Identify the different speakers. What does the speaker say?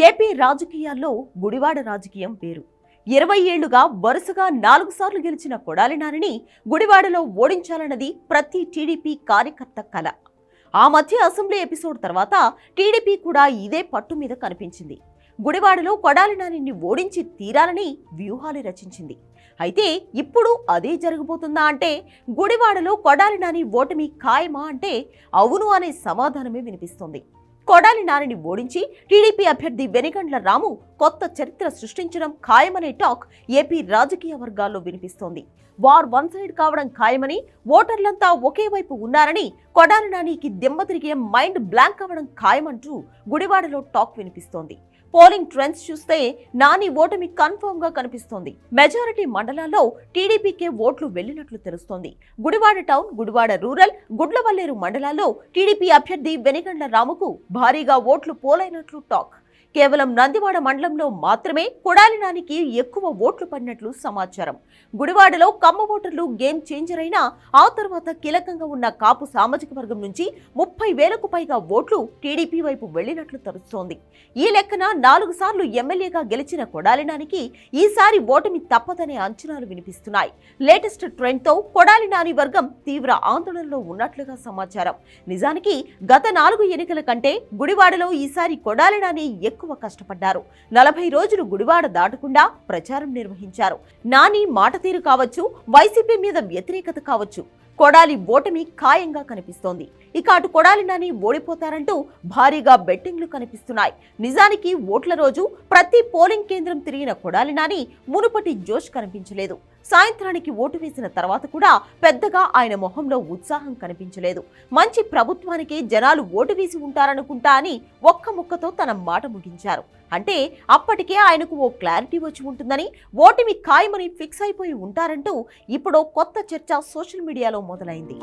Speaker 1: AP రాజకీయాల్లో గుడివాడ రాజకీయం వేరు. ఇరవై ఏళ్ళుగా వరుసగా నాలుగు సార్లు గెలిచిన కొడాలినారిని గుడివాడలో ఓడించాలన్నది ప్రతి టీడీపీ కార్యకర్త కల. ఆ మధ్య అసెంబ్లీ ఎపిసోడ్ తర్వాత టీడీపీ కూడా ఇదే పట్టు మీద కనిపించింది. గుడివాడలో కొడాలినారిని ఓడించి తీరాలని వ్యూహాలు రచించింది. అయితే ఇప్పుడు అదే జరగబోతుందా అంటే గుడివాడలో కొడాలి నాని ఓటమి ఖాయమా అంటే అవును అనే సమాధానమే వినిపిస్తోంది. కొడాలి నానిని ఓడించి టీడీపీ అభ్యర్థి వెనిగండ్ల రాము కొత్త చరిత్ర సృష్టించడం ఖాయమనే టాక్ ఏపీ రాజకీయ వర్గాల్లో వినిపిస్తోంది. వార్ వన్ సైడ్ కావడం ఖాయమని ఓటర్లంతా ఒకే వైపు ఉన్నారని కొడాలి నానికి దెమ్మ తిరిగే మైండ్ బ్లాంక్ అవ్వడం ఖాయమంటూ గుడివాడలో టాక్ వినిపిస్తోంది. పోలింగ్ ట్రెండ్స్ చూస్తే నాని ఓటమి కన్ఫర్మ్గా కనిపిస్తోంది. మెజారిటీ మండలాల్లో టీడీపీకే ఓట్లు వెళ్ళినట్లు తెలుస్తోంది. గుడివాడ టౌన్ గుడివాడ రూరల్ గుడ్లవల్లేరు మండలాల్లో టీడీపీ అభ్యర్థి వెనిగండ్ల రాముకు భారీగా ఓట్లు పోలైనట్లు టాక్. కేవలం నందివాడ మండలంలో మాత్రమే కొడాలి నానికి ఎక్కువ ఓట్లు పడినట్లు సమాచారం. గుడివాడలో కమ్మ ఓటర్లు గేమ్ చేంజర్ అయినా ఆ తర్వాత కీలకంగా ఉన్న కాపు సామాజిక వర్గం నుంచి ముప్పై వేలకు పైగా ఓట్లు టీడీపీ వైపు వెళ్ళినట్లు తెలుస్తోంది. ఈ లెక్కన నాలుగు సార్లు ఎమ్మెల్యేగా గెలిచిన కొడాలి నానికి ఈసారి ఓటమి తప్పదనే అంచనాలు వినిపిస్తున్నాయి. లేటెస్ట్ ట్రెండ్తో కొడాలి నాని వర్గం తీవ్ర ఆందోళనలో ఉన్నట్లుగా సమాచారం. నిజానికి గత నాలుగు ఎన్నికల కంటే గుడివాడలో ఈసారి కొడాలి నాని ఎక్కువ కష్టపడ్డారు. నలభై రోజులు గుడివాడ దాటకుండా ప్రచారం నిర్వహించారు. నాని మాట తీరు కావచ్చు వైసీపీ మీద వ్యతిరేకత కావచ్చు. కొడాలి ఓటమి ఖాయంగా కనిపిస్తోంది. ఇక అటు కొడాలి నాని ఓడిపోతారంటూ భారీగా బెట్టింగ్లు కనిపిస్తున్నాయి. నిజానికి ఓట్ల రోజు ప్రతి పోలింగ్ కేంద్రం తిరిగిన కొడాలి నాని మునుపటి జోష్ కనిపించలేదు. సాయంత్రానికి ఓటు వేసిన తర్వాత కూడా పెద్దగా ఆయన మొహంలో ఉత్సాహం కనిపించలేదు. మంచి ప్రభుత్వానికి జనాలు ఓటు వేసి ఉంటారనుకుంటా అని ఒక్క ముక్కతో తన మాట ముగించారు. అంటే అప్పటికే ఆయనకు ఓ క్లారిటీ వచ్చి ఉంటుందని ఓటమి ఖాయమని ఫిక్స్ అయిపోయి ఉంటారంటూ ఇప్పుడు కొత్త చర్చ సోషల్ మీడియాలో మొదలైంది.